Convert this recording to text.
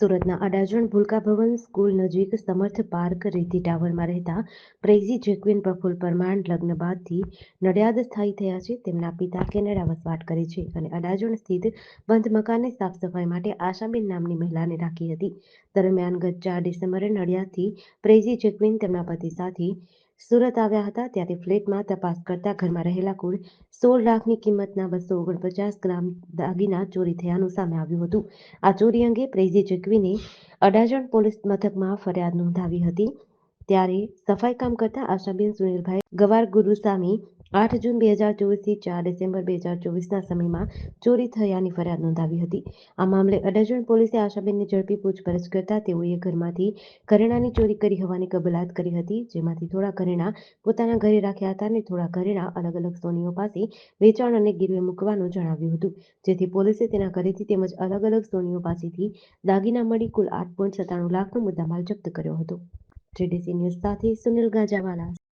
સુરતના અડાજણ ભૂલકા ભવન સ્કૂલ નજીક સમર્થ પાર્ક રેતી ટાવરમાં રહેતા પ્રેઝી જેક્વિન પ્રફુલ પરમાર લગ્ન બાદથી નડિયાદ સ્થાયી થયા છે. તેમના પિતા કેનેડા વસવાટ કરે છે અને અડાજણ સ્થિત બંધ મકાનની સાફ સફાઈ માટે આશાબેન નામની મહિલાને રાખી હતી. દરમિયાન ગત ચાર ડિસેમ્બરે નડિયાદથી પ્રેઝી જેક્વિન તેમના પતિ સાથે સુરત આવ્યા હતા ત્યારે ફ્લેટમાં તપાસ કરતા ઘરમાં રહેલા કુલ સોળ લાખની કિંમતના બસો ઓગણપચાસ ગ્રામ દાગીના ચોરી થયાનું સામે આવ્યું હતું. આ ચોરી અંગે પ્રેઝી ચૂકવીને અડાજણ પોલીસ મથકમાં ફરિયાદ નોંધાવી હતી. ત્યારે સફાઈ કામ કરતા આશાબેન સુનિલભાઈ ગવાર ગુરુસામી આઠ જૂન બે હજાર ચોવીસથી ચાર ડિસેમ્બર બે હજાર ચોવીસના સમયમાં ચોરી થયાની ફરિયાદ નોંધાવી હતી. આ મામલે અડાજણ પોલીસે આશાબેનને ઝડપી પૂછપરછ કરતા તેઓએ ઘરમાંથી ઘરેણાની ચોરી કરી હોવાની કબૂલાત કરી હતી, જેમાંથી થોડા ઘરેણા પોતાના ઘરે રાખ્યા હતા અને થોડા ઘરેણા અલગ અલગ સોનીઓ પાસે વેચાણ અને ગીરવે મૂકવાનું જણાવ્યું હતું. જેથી પોલીસે તેના ઘરેથી તેમજ અલગ અલગ સોનીઓ પાસેથી દાગીના મળી કુલ આઠ પોઈન્ટ સત્તાણું લાખનો મુદ્દામાલ જપ્ત કર્યો હતો. જેડીસી ન્યૂઝ સાથે સુનિલ ગાંજાવાલા.